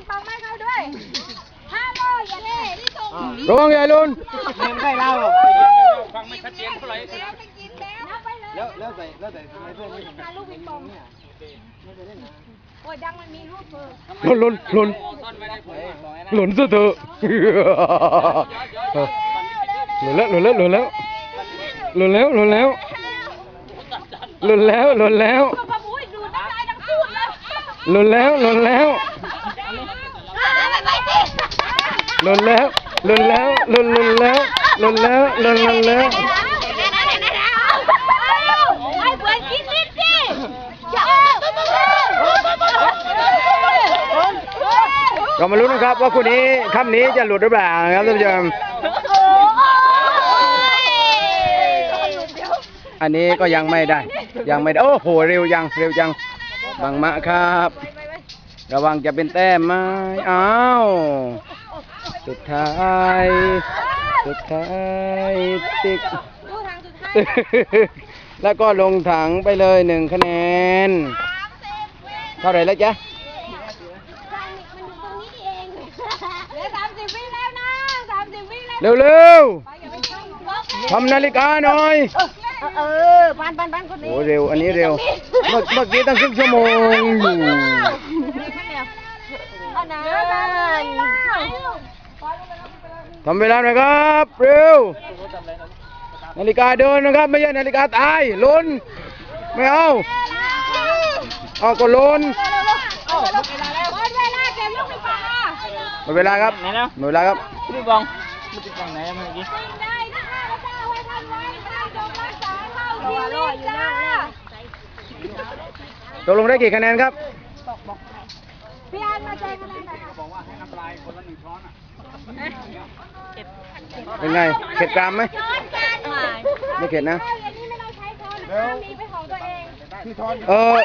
ปิงปองไม่เข้าด้วยห้าโมงอย่าเล่ที่ส่งระวังอย่าหลุนเนมใกล้เราฟังไม่ชัดเจนเท่าไหร่แล้วไปกินแล้วนับไปเลยแล้วแล้วแต่แล้วแต่ทำไมเพื่อนไม่ทำหาลูกปิงปองโอ้ยดังมันมีลูกเบอร์หลุนหลุนหลุนหลุนซะเถอะหลุนแล้วหลุนแล้วหลุนแล้วหลุนแล้วหลุนแล้วหลุนแล้วหลุนแล้วก็มาบุ้ยดูน้ำลายดังพูดเลยหลุนแล้วหลุนแล้วไปไปสิ หลุนแล้วหลุนแล้วหลุนหลุนแล้วหลุนแล้วหลุนหลุนแล้วกินนิดสิอย่าก็มาลุ้นนะครับว่าคู่นี้ค่ำนี้จะหลุดหรือเปล่านะครับท่านผู้ชมอันนี้ก็ยังไม่ได้ ยังไม่ได้ โอ้โหเร็วยังเร็วจังบังมะครับ ระวังจะเป็นแต้มไหมอ้าว สุดท้าย สุดท้ายติ๊กดูทางสุดท้ายแล้วก็ลงถังไปเลยหนึ่งคะแนน เท่าไหร่แล้วจ๊ะเหลือสามสิบวิแล้วนะสามสิบวิแล้วเร็วเร็วอย่าไปช่างๆทำนาฬิกาหน่อย เออปันปันปันคนนี้โอ้เร็ว อันนี้เร็ว เมื่อเมื่อกี้ตั้งครึ่งชั่วโมงอยู่เอานะ ทำเวลาหน่อยครับเร็วนาฬิกาเดินนะครับ ไม่ใช่นาฬิกาตายลุ้นไม่เอาเอาก็ลุ้นหมดเวลาแล้วหมดเวลาเกมลูกปิงปองอะหมดเวลาครับไหนแล้วหมดเวลาครับพี่บองพี่บองไหนเมื่อกี้สิ่งใดที่ข้าพเจ้าไว้ทำไว้ข้าจงรักษาเข้าชีวิตจ้าตกลงได้กี่คะแนนครับ พี่อันมาแจ้งอะไรหน่อยค่ะเป็นไงเข็ดกรามไหมช้อนกันไม่เข็ดนะอันนี้ไม่ต้องใช้ช้อนนะคะมีเป็นของตัวเอง เออ